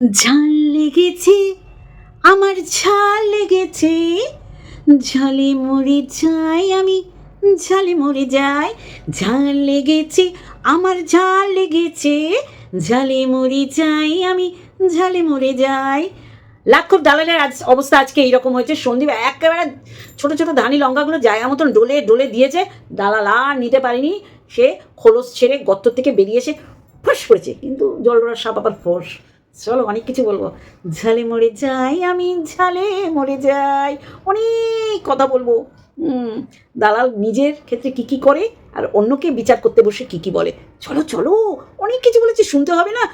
ঝাল লেগেছে, আমার ঝাল লেগেছে। ঝালে মরে যাই আমি, ঝালে মরে যাই। ঝাল লেগেছে, আমার ঝাল লেগেছে। ঝালে মরে যাই আমি, ঝালে মরে যাই। লাক্ষব দালালের আজ অবস্থা আজকে এইরকম হয়েছে, সন্দীপ একেবারে ছোট ছোট ধানি লঙ্কাগুলো জায়গা মতন ডোলে ডোলে দিয়েছে, দালাল আর নিতে পারিনি। সে খোলস ছেড়ে গর্ত থেকে বেরিয়ে এসে ফোস করেছে, কিন্তু জলডোরা সাপ আবার ফোস। চলো অনেক কিছু বলব। ঝালে মরে যাই আমি, ঝালে মরে যাই। অনেক কথা বলব। দালাল নিজের ক্ষেত্রে কি কি করে আর অন্যকে বিচার করতে বসে কি কি বলে। চলো চলো, অনেক কিছু বলেছি, শুনতে হবে না।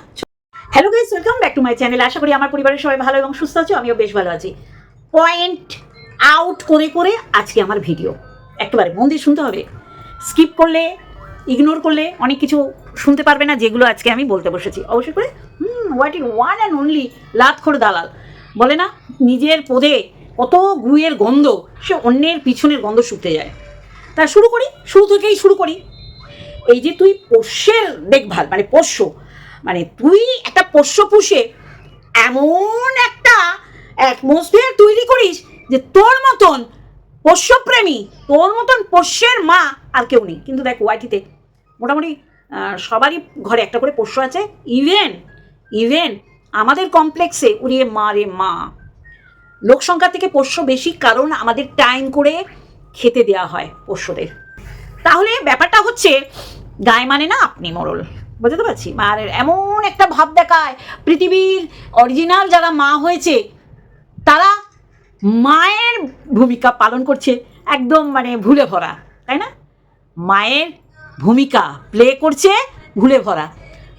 Hello guys welcome back to my channel আশা করি আমার পরিবারের সবাই ভালো এবং সুস্থ আছো, আমিও বেশ ভালো আছি। পয়েন্ট আউট করে করে আজকে আমার ভিডিও একেবারে মন দিয়ে শুনতে হবে। স্কিপ করলে ইগনোর করলে অনেক কিছু শুনতে পারবে না যেগুলো আজকে আমি বলতে বসেছি। অবশ্যই করে, হুম what in one and only লাতখোর দালাল? বলে না, নিজের পদে কত গুয়ের গন্ধ, সে অন্যের পিছনের গন্ধ শুকতে যায়। তা শুরু করি, শুরু থেকেই শুরু করি। এই যে তুই পোষ্যের দেখভাল মানে পোষ্য মানে তুই একটা পোষ্য পুষে এমন একটা অ্যাটমসফিয়ার তৈরি করিস যে তোর মতন পোষ্যপ্রেমী, তোর মতন পোষ্যের মা আর কেউ নেই। কিন্তু দেখ ওয়াইটিতে মোটামুটি সবারই ঘরে একটা করে পোষ্য আছে। ইভেন ইভেন আমাদের কমপ্লেক্সে উড়িয়ে মা রে মা। লোক সংখ্যা থেকে পোষ্য বেশি কারণ আমাদের টাইম করে খেতে দেওয়া হয় পোষ্যদের। তাহলে ব্যাপারটা হচ্ছে, গায়ে মানে না আপনি মরল। বুঝতে পারছি? আর এমন একটা ভাব দেখায়, পৃথিবীর অরিজিনাল যারা মা হয়েছে, তারা মায়ের ভূমিকা পালন করছে। একদম মানে ভুলে ভরা, তাই না? মায়ের ভূমিকা প্লে করছে ভুলে ভরা।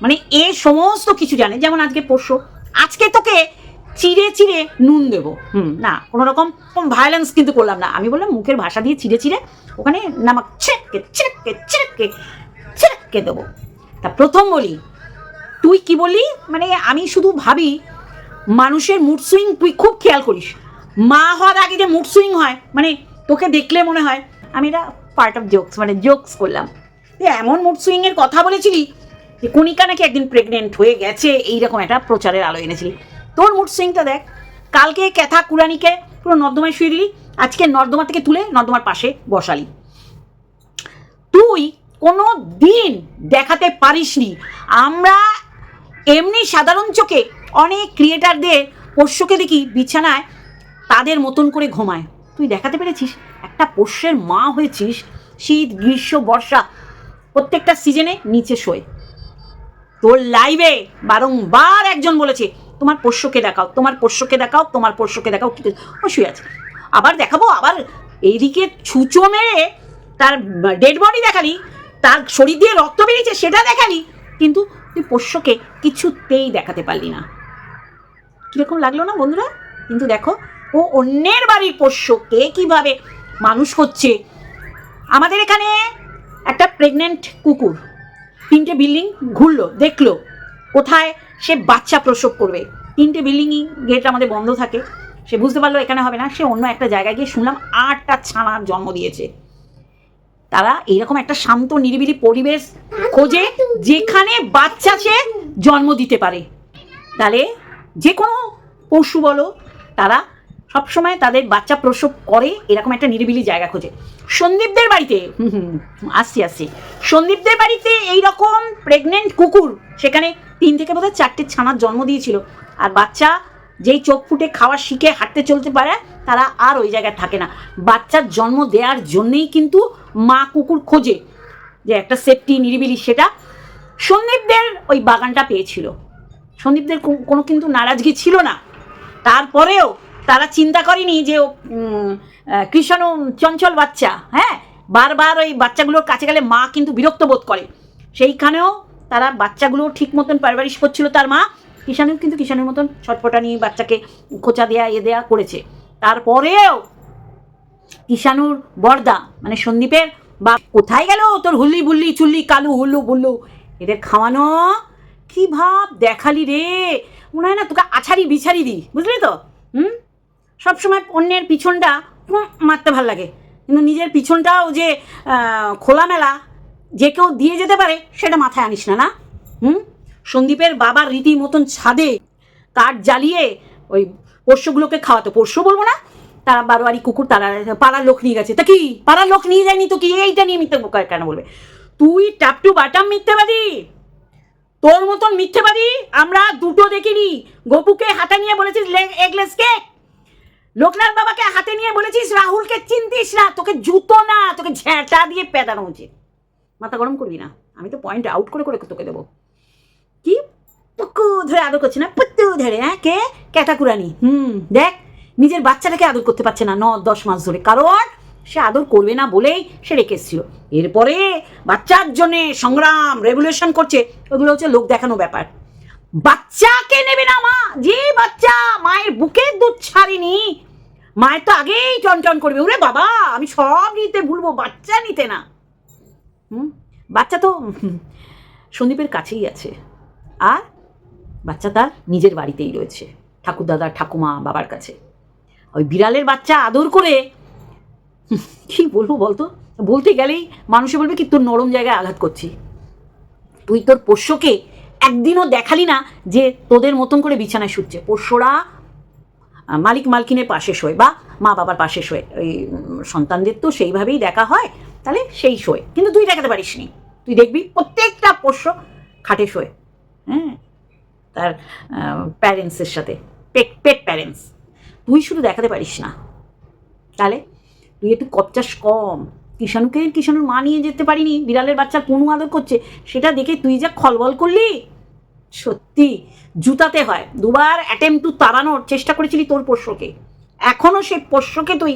মানে এ সমস্ত কিছু জানে, যেমন আজকে পোষ্য। আজকে তোকে চিড়ে চিড়ে নুন দেবো। হুম, না কোনো রকম ভায়োলেন্স কিন্তু করলাম না। আমি বললাম, মুখের ভাষা দিয়ে চিড়ে চিড়ে ওখানে নামাক ছিটকে ছিটকে ছিটকে ছিটকে দেবো। তা প্রথম বলি, তুই কি বলি মানে আমি শুধু ভাবি, মানুষের মুড সুইং তুই খুব খেয়াল করিস। মা হওয়ার আগে যে মুড সুইং হয় মানে তোকে দেখলে মনে হয়, আমি এটা পার্ট অফ জোকস মানে জোকস করলাম। তুই এমন মুড সুইংয়ের কথা বলেছিলি যে কণিকা নাকি একদিন প্রেগনেন্ট হয়ে গেছে, এইরকম একটা প্রচারের আলো এনেছিলি। তোর মুড সুইংটা দেখ, কালকে ক্যাথা কুরানিকে পুরো নর্দমায় শুয়ে দিলি, আজকে নর্দমা থেকে তুলে নর্দমার পাশে বসালি। তুই কোনো দিন দেখাতে পারিসনি। আমরা এমনি সাধারণ চোখে অনেক ক্রিয়েটারদের পোষ্যকে দেখি বিছানায় তাদের মতন করে ঘুমায়। তুই দেখাতে পেরেছিস? একটা পোষ্যের মা হয়েছিস, শীত, গ্রীষ্ম, বর্ষা প্রত্যেকটা সিজনে নিচে শোয়। তোর লাইভে বারংবার একজন বলেছে, তোমার পোষ্যকে দেখাও, তোমার পোষ্যকে দেখাও, তোমার পোষ্যকে দেখাও, কি ও শুয়ে আছে। আবার দেখাবো, আবার এইদিকে ছুঁচো মেরে তার ডেড বডি দেখালি, তার শরীর দিয়ে রক্ত বেরিয়েছে, সেটা দেখালি, কিন্তু তুই পোষ্যকে কিছুতেই দেখাতে পারলি না। কীরকম লাগল না বন্ধুরা? কিন্তু দেখো, ও অন্যের বাড়ির পোষ্যকে কীভাবে মানুষ করছে? আমাদের এখানে একটা প্রেগনেন্ট কুকুর। তিনটে বিল্ডিং ঘুরলো, দেখল, কোথায় সে বাচ্চা প্রসব করবে। তিনটে বিল্ডিংই গেট আমাদের বন্ধ থাকে। সে বুঝতে পারল এখানে হবে না, সে অন্য একটা জায়গায় গিয়ে শুনলাম আটটা ছানার জন্ম দিয়েছে। তারা এইরকম একটা শান্ত, নিরিবিলি পরিবেশ খোঁজে যেখানে বাচ্চা সে জন্ম দিতে পারে। তাহলে যে কোনো পশু বলো, তারা সবসময় তাদের বাচ্চা প্রসব করে এরকম একটা নিরিবিলি জায়গা খোঁজে। সন্দীপদের বাড়িতে হুম হুম আসছি আসছি। সন্দীপদের বাড়িতে এই রকম প্রেগনেন্ট কুকুর সেখানে তিন থেকে বোধহয় চারটে ছানার জন্ম দিয়েছিল। আর বাচ্চা যেই চোখ ফুটে খাওয়া শিখে হাঁটতে চলতে পারে তারা আর ওই জায়গায় থাকে না। বাচ্চার জন্ম দেওয়ার জন্যেই কিন্তু মা কুকুর খোঁজে যে একটা সেফটি নিরিবিলি সেটা। সন্দীপদের ওই বাগানটা পেয়েছিল। সন্দীপদের কোনো কিন্তু নারাজগি ছিল না। তারপরেও তারা চিন্তা করেনি যে উম, চঞ্চল বাচ্চা হ্যাঁ? বারবার ওই বাচ্চাগুলোর কাছে গেলে মা কিন্তু বিরক্ত বোধ করে। সেইখানেও তারা বাচ্চাগুলো ঠিক মতন পারবারিশ করছিল তার মা। কিষাণু কিন্তু কিষাণের মতন ছটফটা নিয়ে বাচ্চাকে খোঁচা দেয়া এ দেয়া করেছে। তারপরেও কিষাণুর বর্দা মানে সন্দীপের বা কোথায় গেল তোর হুল্লি বুল্লি চুল্লি কালু হুল্লু বুল্লু? এদের খাওয়ানো? কি ভাব দেখালি রে? মনে হয় না তোকে আছাড়ি বিছাড়ি দি বুঝলি তো? হুম? সবসময় অন্যের পিছনটা মারতে ভালো লাগে। কিন্তু নিজের পিছনটাও যে খোলামেলা যে কেউ দিয়ে যেতে পারে, সেটা মাথায় আনিস না না? হুম? সন্দীপের বাবার রীতি মতন ছাদে কাঠ জ্বালিয়ে ওই পোষ্যগুলোকে খাওয়াতো। পোষ্য বলব না, তারা বারোয়ারি কুকুর, তারা পাড়ার লোক নিয়ে গেছে। তা কি? পাড়ার লোক নিয়ে যায়নি তো কি? এইটা নিয়ে মিথ্যে কেন বলবে? তুই টাপটু বাটাম মিথ্যেবাদী! তোর মতন মিথ্যেবাদী আমরা দুটো দেখিনি। গপুকে হাতে নিয়ে বলেছিস এগলেস কেক লোকনাথ বাবাকে হাতে নিয়ে বলেছিস, রাহুলকে চিনতিস না? তোকে জুতো না, তোকে ঝ্যাঁটা দিয়ে পেদানো উচিত। মাথা গরম করবি না। আমি তো পয়েন্ট আউট করে করে তোকে দেবো। কি? পুকু ধরে আদর করছে না পুত্তু ধরে হ্যাঁ? কে? ক্যাটাকুরানি। হুম, দেখ, নিজের বাচ্চাটাকে আদর করতে পারছে না ন, দশ মাস ধরে। কারণ সে আদর করবে না বলেই সে রেখে এসেছিল। এরপরে বাচ্চার জন্যে সংগ্রাম রেভুলেশন করছে, ওগুলো হচ্ছে লোক দেখানো ব্যাপার। বাচ্চাকে নেবে না মা। যে বাচ্চা মায়ের বুকের দুধ ছাড়েনি, মায়ের তো আগেই টন করবে। ওরে বাবা, আমি সব নিতে ভুলবো, বাচ্চা নিতে না। হুম? বাচ্চা তো সন্দীপের কাছেই আছে। আর বাচ্চা তার নিজের বাড়িতেই রয়েছে ঠাকুরদাদা ঠাকুমা, বাবার কাছে। ওই বিড়ালের বাচ্চা আদর করে, কি বলব বলতো? বলতে গেলেই মানুষে বলবে কি, তোর নরম জায়গায় আঘাত করছি। তুই তোর পোষ্যকে একদিনও দেখালি না যে তোদের মতন করে বিছানায় শুচ্ছে। পোষ্যরা মালিক মালকিনের পাশে শোয় বা মা বাবার পাশে শোয়। ওই সন্তানদের তো সেইভাবেই দেখা হয়, তাহলে সেই শোয়। কিন্তু তুই দেখাতে পারিস নি তুই দেখবি প্রত্যেকটা পোষ্য খাটে শোয়। হ্যাঁ? তার প্যারেন্টসের সাথে। পেট পেট প্যারেন্টস তুই শুধু দেখাতে পারিস না। তাহলে তুই একটু কপচাস কম। কিষাণুকে কিষাণুর মা নিয়ে যেতে পারিনি। বিড়ালের বাচ্চা পুনু আদর করছে। সেটা দেখে তুই যা খলবল করলি সত্যি জুতাতে হয়। দুবার অ্যাটেম্প টু তাড়ানোর চেষ্টা করেছিলি তোর পোষ্যকে। এখনও সেই পোষ্যকে তুই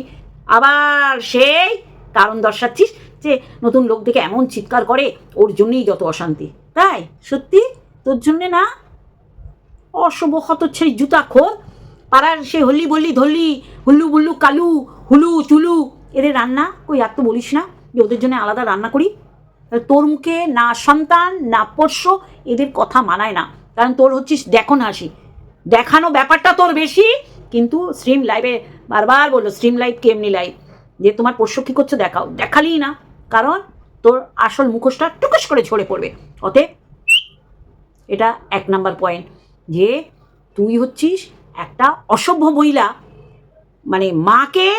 আবার সেই কারণ দর্শাচ্ছিস যে নতুন লোক দেখে এমন চিৎকার করে, ওর জন্যই যত অশান্তি। তাই? সত্যি? তোর জন্যে না? অশুভ হতচ্ছাড়ি জুতা খোর। পাড়ার সে হল্লি বললি ধরলি হুল্লু বুল্লু কালু, হুলু চুলু, এদের রান্না? কই, আর তো বলিস না যে ওদের জন্য আলাদা রান্না করি? তোর মুখে না সন্তান, না পোষ্য এদের কথা মানায় না। কারণ তোর হচ্ছিস দেখুন হাসি দেখানো ব্যাপারটা তোর বেশি, কিন্তু স্ট্রিম লাইভে বারবার বলল স্ট্রিম লাইভ কেমনি লাইভ যে তোমার পোষ্য কী করছ দেখাও। দেখালি না। কারণ তোর আসল মুখোশটা টুকুস করে ঝরে পড়বে। অতএব এটা এক নাম্বার পয়েন্ট যে তুই হচ্ছিস একটা অসভ্য মহিলা। মানে মাকে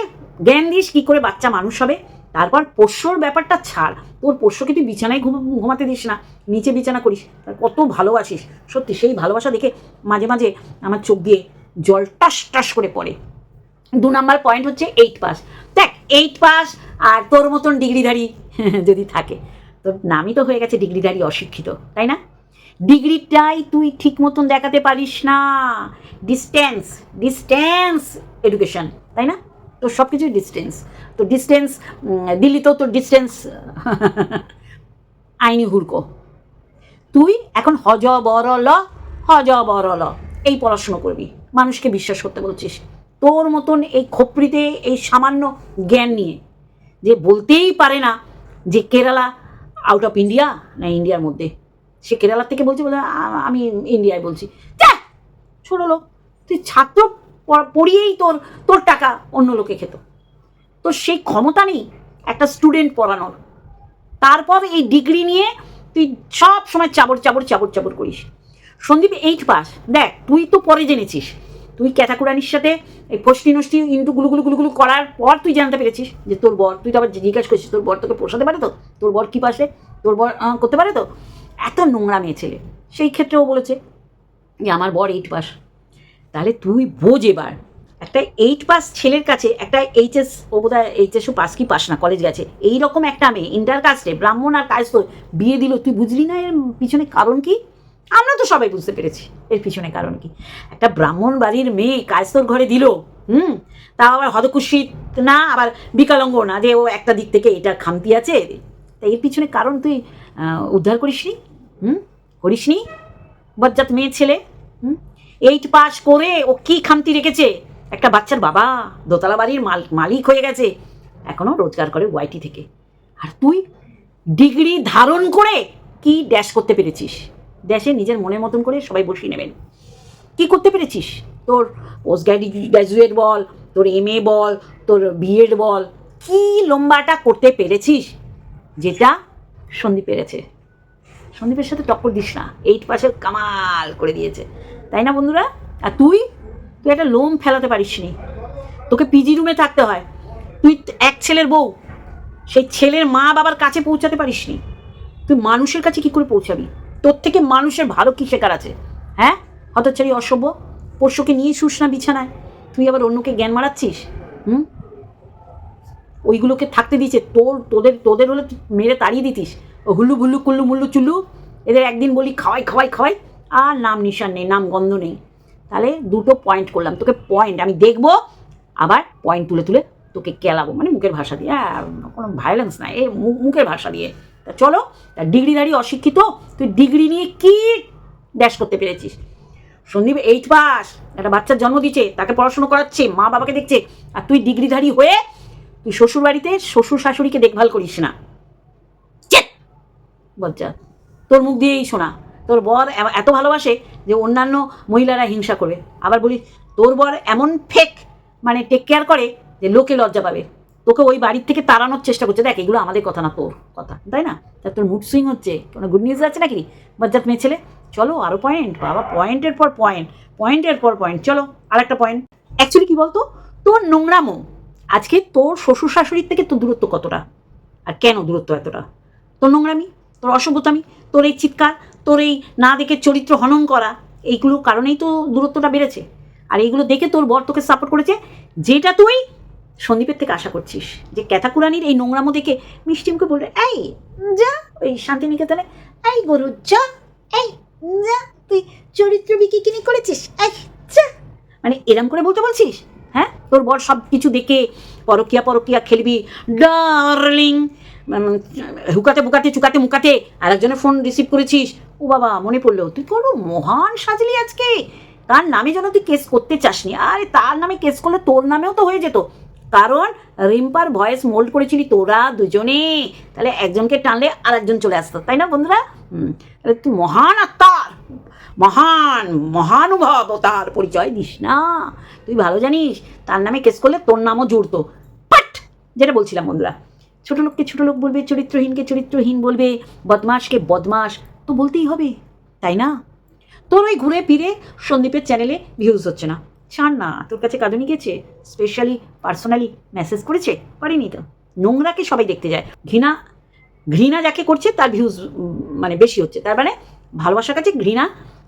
জ্ঞান দিস কী করে বাচ্চা মানুষ হবে। তারপর পোষ্যর ব্যাপারটা ছাড়। তোর পোষ্যকে তুই বিছানায় ঘুম ঘুমাতে দিস না। নিচে বিছানা করিস। তার কত ভালোবাসিস। সত্যি, সেই ভালোবাসা দেখে মাঝে মাঝে আমার চোখ দিয়ে জল টাস টাস করে পড়ে। দু নাম্বার পয়েন্ট হচ্ছে এইট পাস দেখ এইট পাস আর তোর মতন ডিগ্রিধারী যদি থাকে, তোর নামই তো হয়ে গেছে ডিগ্রিধারী অশিক্ষিত, তাই না? ডিগ্রিটাই তুই ঠিক মতন দেখাতে পারিস না। ডিস্টেন্স ডিস্টেন্স এডুকেশন তাই না? তোর সব কিছুই ডিস্টেন্স তো ডিস্টেন্স দিল্লিতেও তোর ডিস্টেন্স আইনি হুড়কো। তুই এখন হজ বরল হজ বরল এই পড়াশুনো করবি। মানুষকে বিশ্বাস করতে বলছিস। তোর মতন এই খোপড়িতে এই সামান্য জ্ঞান নিয়ে যে বলতেই পারে না যে কেরালা আউট অফ ইন্ডিয়া না ইন্ডিয়ার মধ্যে। সে কেরালার থেকে বলছে বলে আমি ইন্ডিয়ায় বলছি। ছোটো লোক, তুই ছাত্র পড়িয়েই তোর তোর টাকা অন্য লোকে খেত। তোর সেই ক্ষমতা নেই একটা স্টুডেন্ট পড়ানোর। তারপর এই ডিগ্রি নিয়ে তুই সব সময় চাবড় চাবড় চাবড় চাবড় করিস। সন্দীপ এইট পাস দেখ, তুই তো পরে জেনেছিস। তুই ক্যাথাকুরানির সাথে এই ফষ্টি নষ্টি ইন্টু গুলু গুলু গুলু গুলু করার পর তুই জানতে পেরেছিস যে তোর বর, তুই তো আবার জিজ্ঞাসা করছিস তোর বর তোকে পোষাতে পারে তো? তোর বর কী পাশে? তোর বর করতে পারে তো? এত নোংরা মেয়ে ছেলে। সেই ক্ষেত্রেও বলেছে যে, আমার বর এইট পাস তাহলে তুই বোঝ এবার। একটা এইট পাস ছেলের কাছে একটা এইচএস ও বোধ হয় এইচএসও পাস কি পাস না কলেজ গেছে। এই রকম একটা মেয়ে ইন্টার কাস্টে ব্রাহ্মণ আর কাস্ট বিয়ে দিল। তুই বুঝলি না এর পিছনে কারণ কি? আমরা তো সবাই বুঝতে পেরেছি এর পিছনে কারণ কি। একটা ব্রাহ্মণ বাড়ির মেয়ে কায়স্তর ঘরে দিল, হুম? তা আবার হতকুশিত না, আবার বিকলাঙ্গ না যে ও একটা দিক থেকে এটা খামতি আছে। তা এর পিছনে কারণ তুই উদ্ধার করিসনি? হুম? করিসনি? বজ্জাত মেয়ে ছেলে, হুম? এইট পাস করে ও কি খামতি রেখেছে? একটা বাচ্চার বাবা, দোতলা বাড়ির মাল, মালিক হয়ে গেছে। এখনও রোজগার করে ওয়াইটি থেকে। আর তুই ডিগ্রি ধারণ করে কি ড্যাশ করতে পেরেছিস? ড্যাশে নিজের মনের মতন করে সবাই বসিয়ে নেবেন। কি করতে পেরেছিস? তোর পোস্ট গ্র্যাজুয়েট বল, তোর এম এ বল, তোর বিএড বল, কি লম্বাটা করতে পেরেছিস? যেটা সন্দীপ পেরেছে সন্দীপের সাথে টক্কর দিস না। এইট পাশের কামাল করে দিয়েছে। তাই না বন্ধুরা? আর তুই? তুই একটা লোম ফেলাতে পারিস নি। তোকে পিজি রুমে থাকতে হয়। তুই এক ছেলের বউ। সেই ছেলের মা বাবার কাছে পৌঁছাতে পারিস নি। তুই মানুষের কাছে কি করে পৌঁছাবি? তোর থেকে মানুষের ভালো কী শেখার আছে? হ্যাঁ? হতচ্ছাড়ি, অসভ্য? পোষ্যকে নিয়ে শুস না বিছানায়। তুই আবার অন্যকে জ্ঞান মারাচ্ছিস? হুম? ওইগুলোকে থাকতে দিচ্ছে তোর, তোদের তোদের হলে মেরে তাড়িয়ে দিতিস। ও হুল্লু ভুল্লু কুল্লু মুল্লু চুল্লু। এদের একদিন বলি খাওয়াই খাওয়াই খাওয়াই। আর নাম নিশান নেই, নাম গন্ধ নেই। তাহলে দুটো পয়েন্ট করলাম, তোকে পয়েন্ট আমি দেখব, আবার পয়েন্ট তুলে তুলে তোকে কেলাবো মানে মুখের ভাষা দিয়ে। আর কোনো ভায়োলেন্স নাই এ মুখের ভাষা দিয়ে। তা চলো, তা ডিগ্রিধারী অশিক্ষিত, তুই ডিগ্রি নিয়ে কি ড্যাশ করতে পেরেছিস? সন্দীপ এইট পাস একটা বাচ্চার জন্ম দিচ্ছে তাকে পড়াশুনো করাচ্ছে, মা বাবাকে দেখছে, আর তুই ডিগ্রিধারী হয়ে তুই শ্বশুর বাড়িতে শ্বশুর শাশুড়িকে দেখভাল করিস না। বজ্জা তোর মুখ দিয়েই শোনা। তোর বর এত ভালোবাসে যে অন্যান্য মহিলারা হিংসা করবে আবার বলি, তোর বর এমন ফেক মানে টেক কেয়ার করে যে লোকে লজ্জা পাবে। তোকে ওই বাড়ির থেকে তাড়ানোর চেষ্টা করছে। দেখ, এগুলো আমাদের কথা না, তোর কথা, তাই না? তা তোর মুড সুইং হচ্ছে। কোনো গুড নিউজ আছে নাকি? বজ্জাত মেয়ে ছেলে। চলো আরও পয়েন্ট বাবা পয়েন্টের পর পয়েন্ট পয়েন্টের পর পয়েন্ট চলো আর একটা পয়েন্ট অ্যাকচুয়ালি কী বলতো? তোর নোংরামো আজকে তোর শ্বশুর শাশুড়ির থেকে তোর দূরত্ব কতটা? আর কেন দূরত্ব এতটা? তোর নোংরামি, তোর অসভ্যতামি, তোর এই চিৎকার তোর এই না দেখে চরিত্র হনন করা, এইগুলো কারণেই তো দূরত্বটা বেড়েছে। আর এইগুলো দেখে তোর বর তোকে সাপোর্ট করেছে, যেটা তুই সন্দীপের থেকে আশা করছিস। যে ক্যাথাকুরানির এই নোংরামো দেখে মিষ্টিমকে বলবে, এই, যা। ওই শান্তিনিকেতনে, এই গরু, যা। এই, যা। তুই চরিত্র বিকিকিনি করেছিস? এই, যা। মানে এরম করে বলতে বলছিস? হ্যাঁ? তোর বর সব কিছু দেখে পরকিয়া পরকিয়া খেলবি। ডার্লিং! হুকাতে বুকাতে চুকাতে মুকাতে আর একজনের ফোন রিসিভ করেছিস। ও বাবা, মনে পড়ল, তুই কোনো মহান সাজলি আজকে। তার নামে যেন তুই কেস করতে চাসনি। আরে, তার নামে কেস করলে তোর নামেও তো হয়ে যেত। কারণ রিম্পার ভয়েস মোল্ড করেছিলি তোরা দুজনে। তাহলে একজনকে টানলে আর একজন চলে আসতো, তাই না বন্ধুরা? হুম, তাহলে তুই মহান আত্মার। মহান, মহানুভব তার পরিচয় দিস না তুই ভালো জানিস, তার নামে কেস করলে তোর নামও জুড়তো। পাট! যেটা বলছিলাম বন্ধুরা। ছোট লোককে ছোট লোক বলবে, চরিত্রহীনকে চরিত্রহীন বলবে বদমাসকে বদমাস তো বলতেই হবে, তাই না? তোর ওই ঘুরে ফিরে সন্দীপের চ্যানেলে ভিউজ হচ্ছে না। ছাড় না, তোর কাছে কাঁদুনি গেছে স্পেশালি পার্সোনালি মেসেজ করেছে, পারিনি তো। নোংরাকে সবাই দেখতে যায়। ঘৃণা ঘৃণা যাকে করছে তার ভিউজ মানে বেশি হচ্ছে। তার মানে ভালোবাসার কাছে ঘৃণা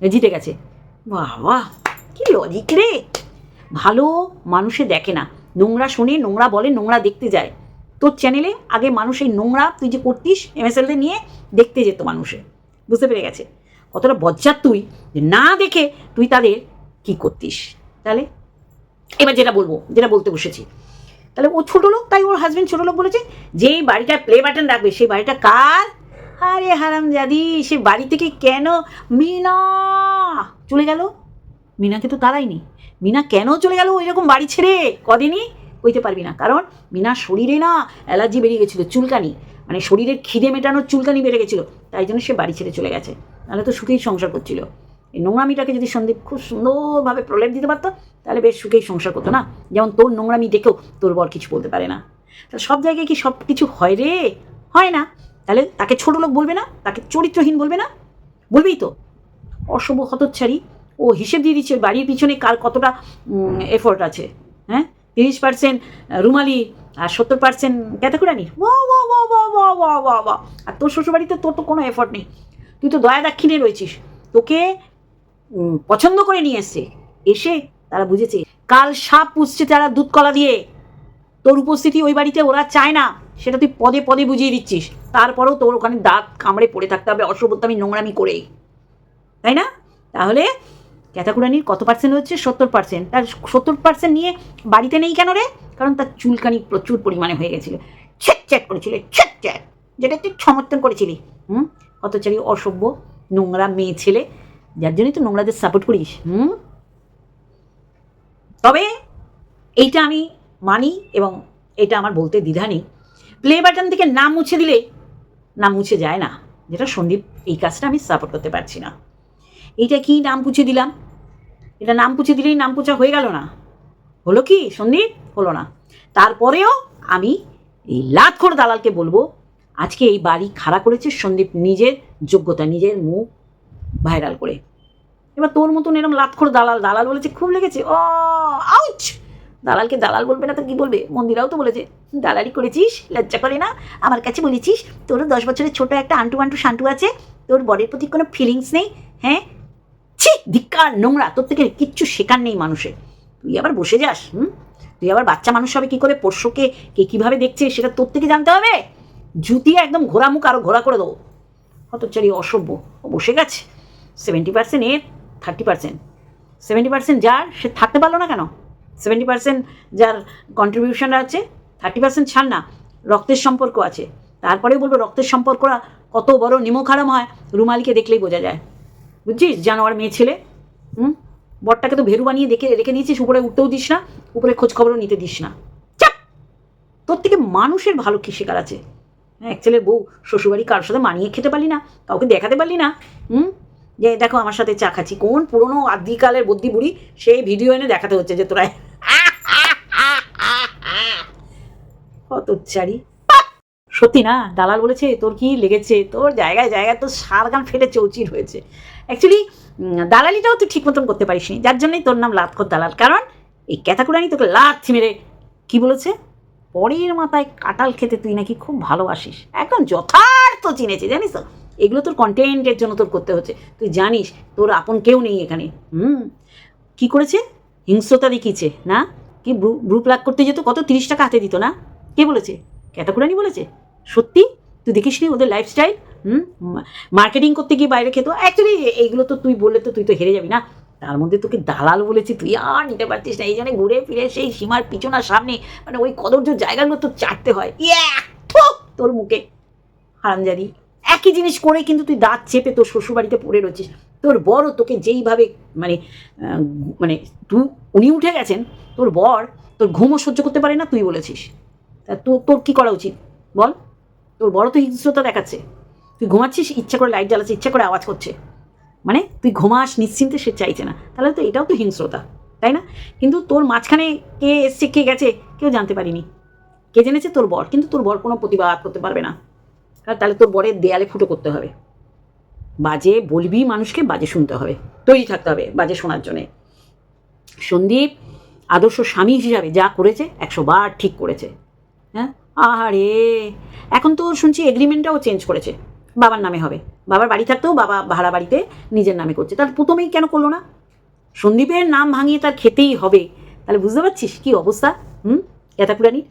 জিতে গেছে। বাহ কি লজিক রে? ভালো মানুষে দেখে না। নোংরা শোনে, নোংরা বলে, নোংরা দেখতে যায়। তোর চ্যানেলে আগে মানুষ এই নোংরা তুই যে করতিস এমএসএলদের নিয়ে দেখতে যেত মানুষে। বুঝতে পেরে গেছে? কতটা বজ্জার তুই যে না দেখে তুই তাদের কি করতিস? তাহলে এবার যেটা বলব, যেটা বলতে বসেছি। তাহলে ও ছোটো লোক, তাই ওর হাজব্যান্ড ছোটো লোক বলেছে, যেই বাড়িটা প্লে বাটন রাখবে, সেই বাড়িটা কার? আরে হারাম জাদি সে বাড়ি থেকে কেন মিনা? চলে গেল? মিনাকে তো তারাইনি মিনা কেন চলে গেল ওই রকম বাড়ি ছেড়ে? কদিনই কইতে পারবি না। কারণ মিনার শরীরে না অ্যালার্জি বেরিয়ে গেছিল, চুলকানি। মানে শরীরের খিদে মেটানোর চুলকানি বেড়ে গেছিল, তাই জন্য সে বাড়ি ছেড়ে চলে গেছে। নাহলে তো সুখেই সংসার করছিল। এই নোংরামিটাকে যদি সন্দীপ খুব সুন্দরভাবে প্রলেপ দিতে পারতো, তাহলে বেশ সুখেই সংসার করতো না। যেমন তোর নোংরামি দেখেও তোর বর কিছু বলতে পারে না। সব জায়গায় কি সব কিছু হয় রে? হয় না। তাহলে তাকে ছোট লোক বলবে না, তাকে চরিত্রহীন বলবে না? বলবেই তো। অশুভ হতচ্ছাড়ি ও হিসেব দিয়ে দিচ্ছে, বাড়ির পিছনে কার কতটা এফোর্ট আছে হ্যাঁ? তিরিশ পার্সেন্ট রুমালি, আর সত্তর পার্সেন্ট ওয়া আর তোর শ্বশুরবাড়িতে তোর তো কোনো এফোর্ট নেই। তুই তো দয়া দাক্ষিণে রয়েছিস। তোকে পছন্দ করে নিয়ে এসছে। এসে তারা বুঝেছে, কাল সাপ পুষছে তারা দুধ কলা দিয়ে। তোর উপস্থিতি ওই বাড়িতে ওরা চায় না। সেটা তুই পদে পদে বুঝিয়ে দিচ্ছিস। তারপরেও তোর ওখানে দাঁত কামড়ে পড়ে থাকতে হবে, অসভ্যতামি নোংরামি করেই। তাই না? তাহলে ক্যাথাকুরানির কত পার্সেন্ট হচ্ছে? সত্তর পার্সেন্ট তার সত্তর পার্সেন্ট নিয়ে বাড়িতে নেই কেন রে? কারণ তার চুলকানি প্রচুর পরিমাণে হয়ে গেছিল। ছ্যাট চ্যাট করেছিল ছ্যাট চ্যাট যেটা তুই সমর্থন করেছিলি, হুম? অতচারী অসভ্য, নোংরা মেয়ে ছেলে, যার জন্যই তো নোংরাদের সাপোর্ট করিস, হুম? তবে এইটা আমি মানি এবং এটা আমার বলতে দ্বিধা নেই। প্লে বাটন থেকে নাম মুছে দিলে নাম মুছে যায় না, যেটা সন্দীপ এই কাজটা আমি সাপোর্ট করতে পারছি না। এইটা কি নাম পুছে দিলাম? এটা নাম পুছে দিলেই নাম পুছা হয়ে গেল না। হলো কি, সন্দীপ? হলো না। তারপরেও আমি এই লাতখোর দালালকে বলব, আজকে এই বাড়ি খাড়া করেছে সন্দীপ নিজের যোগ্যতা, নিজের মুখ ভাইরাল করে। এবার তোর মতন এরকম লাতখোর দালাল দালাল বলেছে, খুব লেগেছে। ও আউচ দালালকে দালাল বলবে না তো কি বলবে? মন্দিরাও তো বলেছে, দালালি করেছিস? লজ্জা করে না? আমার কাছে বলেছিস তোরও দশ বছরের ছোট একটা আন্টু আন্টু শান্টু আছে, তোর বডির প্রতি কোনো ফিলিংস নেই হ্যাঁ? ছি, ধিক্কার, নোংরা, তোর থেকে কিচ্ছু শেখার নেই মানুষের। তুই আবার বসে যাস, হুম? তুই আবার বাচ্চা মানুষ হবে, কী করে পোষ্যকে কে কীভাবে দেখছে সেটা তোর থেকে জানতে হবে? জুতিয়ে একদম ঘোরা মুখ আরও ঘোরা করে দেবো। হতচারি অসভ্য। ও বসে গেছে। সেভেন্টি পার্সেন্ট এর থার্টি পার্সেন্ট সেভেন্টি পার্সেন্ট যার, সে থাকতে পারল না কেন? সেভেন্টি পার্সেন্ট যার কন্ট্রিবিউশন আছে থার্টি পার্সেন্ট ছাড় না, রক্তের সম্পর্ক আছে। তারপরে বলব রক্তের সম্পর্করা কত বড় নিমখারাম হয়, রুমালিকে দেখলেই বোঝা যায়। বুঝছিস? জানোয়ার মেয়ে ছেলে, হুম? বরটাকে তো ভেরু বানিয়ে দেখে রেখে নিয়েছিস, উপরে উঠতেও দিস না, উপরে খোঁজ খবরও নিতে দিস না। চাপ তোর থেকে মানুষের ভালো কী শেখার আছে? হ্যাঁ এক ছেলের বউ শ্বশুরবাড়ি কারোর সাথে মানিয়ে খেতে পারলি না, কাউকে দেখাতে পারলি না, হুম? যে দেখো আমার সাথে চা খাচ্ছি, কোন পুরনো আদিকালের বদ্যি বুড়ি সেই ভিডিও এনে দেখাতে হচ্ছে যে তোরা হতচ্চারি সত্যি না, দালাল বলেছে, তোর কি লেগেছে? তোর জায়গায় জায়গায় তোর সার গান ফেটে চৌচির হয়েছে। অ্যাকচুয়ালি দালালিটাও তুই ঠিক মতন করতে পারিসনি। যার জন্যই তোর নাম লাতখর দালাল। কারণ, এই ক্যাথাকুরানি তোকে লাথ মেরে কি বলেছে? পরের মাথায় কাটাল খেতে তুই নাকি খুব ভালোবাসিস। একদম যথার্থ চিনেছে, জানিস তো? এগুলো তোর কন্টেন্টের জন্য তোর করতে হচ্ছে। তুই জানিস, তোর আপন কেউ নেই এখানে। হুম? কি করেছে? হিংস্রতা দেখিয়েছে, না? কি ব্রু ব্রু করতে যেত? কত তিরিশ টাকা হাতে দিত, না? কে বলেছে? ক্যাটাকুরানি বলেছে? সত্যি? তুই দেখিস নি ওদের লাইফস্টাইল হুম? মার্কেটিং করতে গিয়ে বাইরে খেতো অ্যাকচুয়ালি এইগুলো তো তুই বললে তো তুই তো হেরে যাবি না। তার মধ্যে তোকে দালাল বলেছি, তুই আর নিতে পারতিস না। এই জন্য ঘুরে ফিরে সেই সীমার পিছনার সামনে মানে ওই কদর্য জায়গাগুলো তো চাটতে হয়। তোর মুখে। হারামজাদি। একই জিনিস করে কিন্তু তুই দাঁত চেপে তোর শ্বশুরবাড়িতে পড়ে রয়েছিস। তোর বড় তোকে যেইভাবে মানে মানে তুই উনি উঠে গেছেন, তোর বর তোর ঘুমও সহ্য করতে পারে না, তুই বলেছিস। তা তোর কী করা উচিত? বল। তোর বড় তো হিংস্রতা দেখাচ্ছে। তুই ঘুমাচ্ছিস, ইচ্ছা করে লাইট জ্বালাচ্ছে ইচ্ছা করে আওয়াজ করছে। মানে তুই ঘুমাস নিশ্চিন্তে, সে চাইছে না। তাহলে তো এটাও তো হিংস্রতা, তাই না? কিন্তু তোর মাঝখানে কে এসছে, কে গেছে, কেউ জানতে পারিনি। কে জেনেছে? তোর বর। কিন্তু তোর বর কোনো প্রতিবাদ করতে পারবে না। কারণ তাহলে তোর বরের দেয়ালে ফুটো করতে হবে। বাজে বলবি মানুষকে, বাজে শুনতে হবে। তৈরি থাকতে হবে বাজে শোনার জন্যে। সন্দীপ আদর্শ স্বামী হিসাবে যা করেছে, একশো বার ঠিক করেছে। হ্যাঁ? আহারে। এখন তো শুনছি এগ্রিমেন্টটাও চেঞ্জ করেছে। বাবার নামে হবে। বাবার বাড়ি থাকতেও বাবা ভাড়া বাড়িতে নিজের নামে করছে। তার প্রথমেই কেন করল না? সন্দীপের নাম ভাঙিয়ে তার খেতেই হবে। তাহলে বুঝতে পারছিস কি অবস্থা? হুম? ক্যাথাকুরানির?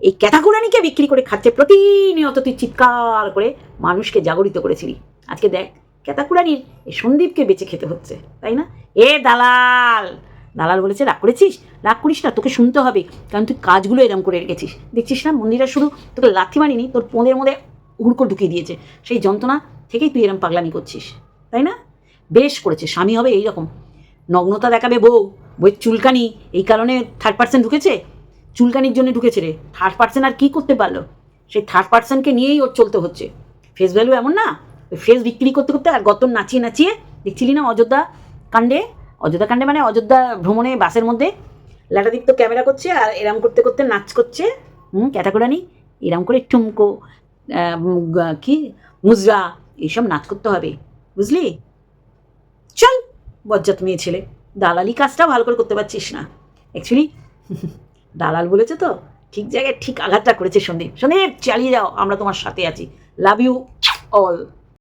এই ক্যাথাকুরানিকে বিক্রি করে খাচ্ছে প্রতিনিয়ত তুই চিৎকার করে মানুষকে জাগরিত করেছিলি। আজকে দেখ, ক্যাথাকুরানির এই সন্দীপকে বেঁচে খেতে হচ্ছে, তাই না? এ দালাল! দালাল বলেছে, রাগ করেছিস? রাগ করিস না, তোকে শুনতে হবে, কারণ তুই কাজগুলো এরম করে রেখেছিস। দেখছিস না, মন্দিরা শুধু তোকে লাথি মারিনি, তোর পোঁদের মধ্যে হুড়কো ঢুকিয়ে দিয়েছে। সেই যন্ত্রণা থেকেই তুই এরম পাগলামি করছিস, তাই না? বেশ করেছে, স্বামী হবে এই রকম নগ্নতা দেখাবে বউ বইয়ের চুলকানি, এই কারণে থার্ড পার্সেন্ট ঢুকেছে? চুলকানির জন্য ঢুকেছে রে। থার্ড পার্সেন্ট আর কী করতে পারল? সেই থার্ড পার্সেন্টকে নিয়েই ওর চলতে হচ্ছে। ফেস ভ্যালু এমন না ফেস বিক্রি করতে করতে আর গত নাচিয়ে নাচিয়ে, দেখছিলি না অযোধ্যা কাণ্ডে? অযোধ্যা কাণ্ডে মানে অযোধ্যা ভ্রমণে বাসের মধ্যে ল্যাটাদিক তো ক্যামেরা করছে আর এরম করতে করতে নাচ করছে, হুম, ক্যাটাগোরানি, এরম করে ঠুমকো কি, মুজরা, এইসব নাচ করতে হবে, বুঝলি? চল, বজ্জাত মেয়ে ছেলে, দালালি কাজটা ভালো করে করতে পারছিস না। অ্যাকচুয়ালি দালাল বলেছে তো, ঠিক জায়গায় ঠিক আঘাতটা করেছে সন্দীপ। সন্দীপ, চালিয়ে যাও, আমরা তোমার সাথে আছি। Love you all